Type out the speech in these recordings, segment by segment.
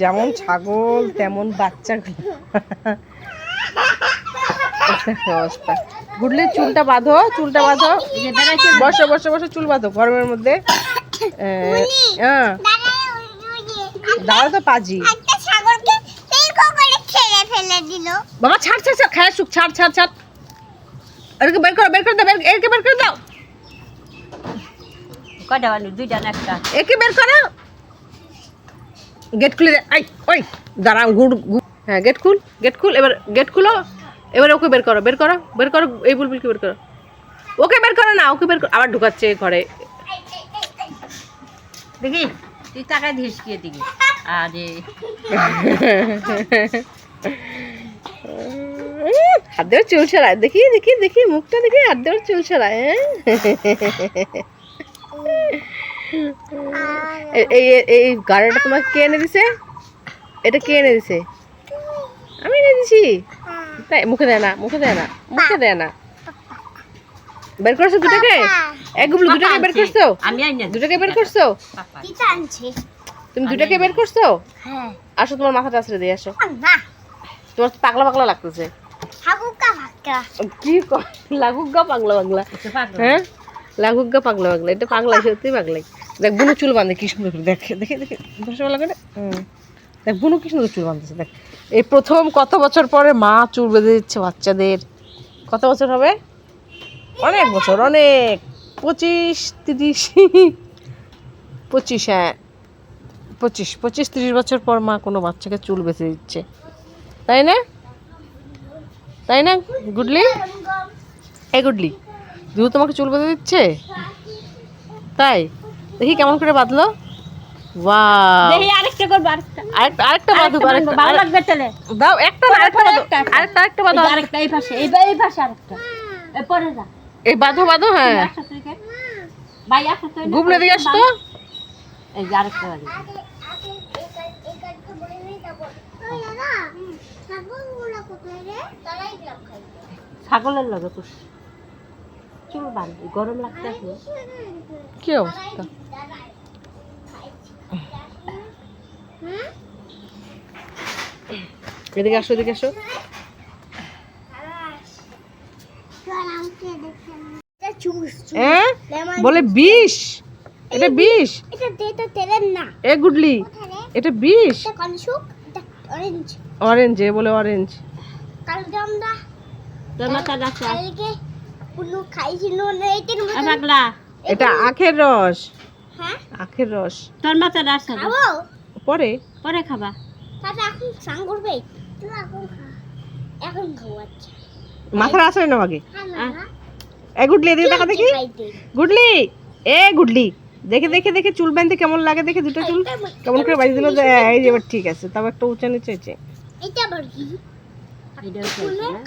যেমন ছাগল তেমন বাচ্চা অবস্থা ঘুরলে চুলটা বাঁধো চুলটা বাঁধো। বসো বসো বসো, চুল বাঁধো গরমের মধ্যে। হ্যাঁ দাও তো পাজি। বাবা, ছাড় ছাড় ছাড় খায় সুখ ছাড় ছাড় ছাড়। এরকে বের করো, বের করে দাও এরকে বের করে দাও। কয়টা বানু? দুইটা না একটা? একে বের করো? গেট খুলে আই ওই দাঁড়াও গুড হ্যাঁ গেট খুল গেট খুল এবার গেট খুলো। এবার ওকে বের করো বের করো বের করো এই বুলবুলকে বের করো। ওকে বের করো না ওকে বের করো আবার ঢুকাচ্ছে ঘরে। দেখি তুই টাকা দিস দিবি আরে। হাত দেওয়ার চুল ছড়ায়। দেখি দেখি দেখি মুখটা দেখি হাত দেওয়ার চুল ছড়ায় হ্যাঁ? এই এই- এই গাড়িটা তোমাকে কে এনে দিছে? এটা কে এনে দিছে? আমি এনে দিছি। তাই মুখে দেয় না মুখে দেয় না মুখে দেয় না। বের করছ দুটাকে? একগুলো দুটাকে বের করছ? আমি দুটাকে বের করছ? তুমি দুটাকে বের করছ? হ্যাঁ। আসো তোমার মাথাটা আছড়ে দিয়ে আসো। তোমার তো পাগলা পাগলা লাগতেছে। কি? লাগুক গা পাগলা। পাগলা। হ্যাঁ? লাগুক গা পাগলা পাগলা এটা পাগলা সত্যি পাগলাই। দেখ বুনু চুল বাঁধে কি সুন্দর করে দেখ দেখে দেখে করে হুম। দেখ বুনু কি সুন্দর চুল বাঁধতেছে দেখ। এই প্রথম কত বছর পরে মা চুল বেঁধে দিচ্ছে বাচ্চাদের? কত বছর হবে? অনেক বছর অনেক। পঁচিশ তিরিশ পঁচিশ হ্যাঁ। পঁচিশ পঁচিশ তিরিশ বছর পর মা কোনো বাচ্চাকে চুল বেঁধে দিচ্ছে। তাই না? তাই না গুডলি? এই গুডলি। দুধ তোমাকে চুল বেঁধে দিচ্ছে? তাই? দেখি কেমন করে বাঁধলো। এই বাঁধো বাঁধো হ্যাঁ। দিয়ে আসতো এই যে আরেকটা বাড়ি ছাগলের লগে পুষ। গরম লাগতে আছে কি অবস্থা? এদিকে আসো এদিকে আসো। হ্যাঁ বলে বিষ? এটা বিষ? এটা এটা না এ গুডলি এটা বিষ? এটা কনসুক এটা অরেঞ্জ অরেঞ্জ এ বলে অরেঞ্জ কালকে আমরা কালকে কোনো খাইছিল না এটার মধ্যে পাগলা। এটা আখের রস। হ্যাঁ? আখের রস। তোর মাথা রাখা খাব? পরে। পরে খাবা। তাতে এখন স্নান করবে? তুই এখন খা এখন খাব আচ্ছা মাথার আসলে না আগে। হ্যাঁ না আহ। এ গুডলি এদিকে দেখা দেখি। গুডলি এ গুডলি। দেখে দেখে দেখে চুল বাঁধতে কেমন লাগে? দেখে দুটো চুল কেমন করে বাঁধি দিল এই যে এবার ঠিক আছে। তাও একটা উঁচা নিচে হয়েছে এটা আবার কি?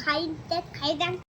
খাই খাই